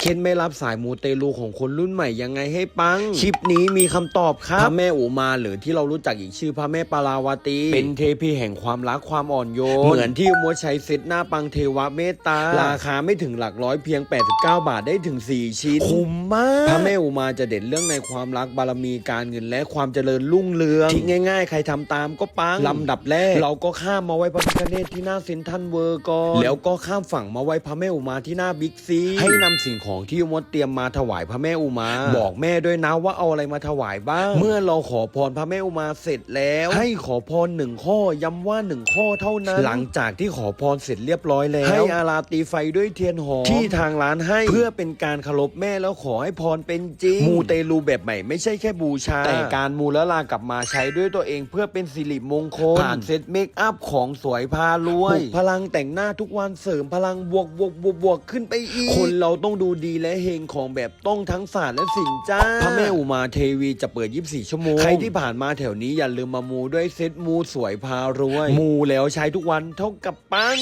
เคล็ดไม่รับสายมูเตลูของคนรุ่นใหม่ยังไงให้ปัง คลิปนี้มีคำตอบครับพระแม่อุมาหรือที่เรารู้จักอีกชื่อพระแม่ปาราวตี เป็นเทพีแห่งความรักความอ่อนโยน เหมือนที่มัวใช้เซตหน้าปังเทวะเมตตา ราคาไม่ถึงหลักร้อยเพียง 89 บาทได้ถึง 4 ชิ้น คุ้มมาก พระแม่อุมาจะเด่นเรื่องในความรักบารมีการเงินและความเจริญรุ่งเรืองที่ง่าย ๆ ใครทำตามก็ปังลำดับแรก เราก็ข้ามมาไว้พระพิฆเนศที่หน้าเซ็นทรัลเวิร์ก่อนแล้วก็ข้ามฝั่งมาไว้พระแม่อุมาที่หน้าบิ๊กซีให้นำสิ่งของที่มดเตรียมมาถวายพระแม่อุมา บอกแม่ด้วยนะว่าเอาอะไรมาถวายบ้าง เมื่อเราขอพรพระแม่อุมาเสร็จแล้ว ให้ขอพรหนึ่งข้อย้ำว่าหนึ่งข้อเท่านั้น หลังจากที่ขอพรเสร็จเรียบร้อยแล้ว ให้อาราตีไฟด้วยเทียนหอมที่ทางร้านให้เพื่อเป็นการเคารพแม่แล้วขอให้พรเป็นจริง มูเตลูแบบใหม่ไม่ใช่แค่บูชา แต่การมูแล้วลากลับมาใช้ด้วยตัวเองเพื่อเป็นสิริมงคลผ่านเซตเมคอัพของสวยพารวยปลุกพลังแต่งหน้าทุกวันเสริมพลังบวกบวกบวกบวกขึ้นไปอีก คนเราต้องดูดีและเฮงของแบบต้องทั้งศาสตร์และสินจ้าพระแม่อุมาเทวีจะเปิด 24 ชั่วโมง ใครที่ผ่านมาแถวนี้อย่าลืมมามูด้วยเซตมูสวยพารวย มูแล้วใช้ทุกวันเท่ากับปัง